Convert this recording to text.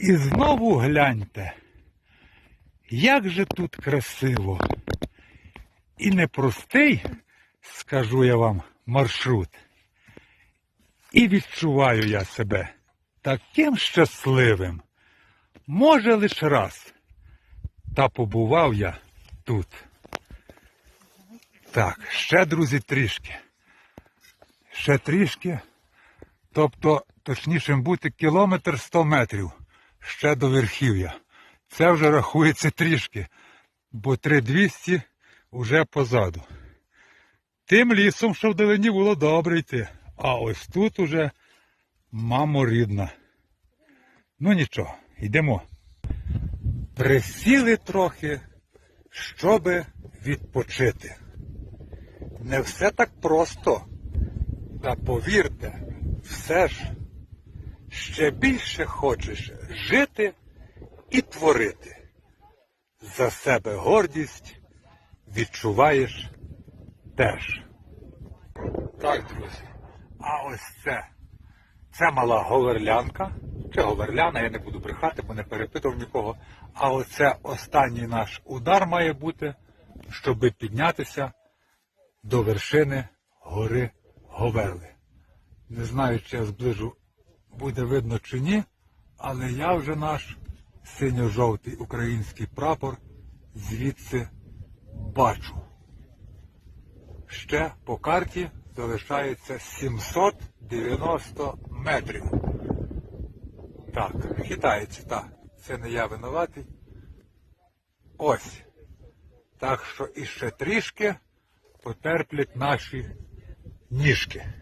І знову гляньте, як же тут красиво. І непростий, скажу я вам, маршрут. І відчуваю я себе таким щасливим. Може, лише раз. Та побував я тут. Так, ще, друзі, трішки. Ще трішки. Тобто, точнішим бути, кілометр 100 метрів ще до верхів'я. Це вже рахується трішки, бо 3200 вже позаду. Тим лісом, що вдалині було добре йти. А ось тут уже мамо рідна. Ну нічого, йдемо. Присіли трохи, щоби відпочити. Не все так просто. Та повірте, все ж ще більше хочеш жити і творити. За себе гордість відчуваєш теж. Так, друзі. А ось це. Це мала говерлянка. Чи говерляна, я не буду брехати, бо не перепитав нікого. А оце останній наш удар має бути, щоб піднятися до вершини гори Говерли. Не знаю, чи я зближу буде видно чи ні, але я вже наш синьо-жовтий український прапор звідси бачу. Ще по карті залишається 790 метрів. Так, хитається, так. Це не я винуватий. Ось. Так що іще трішки потерплять наші ніжки.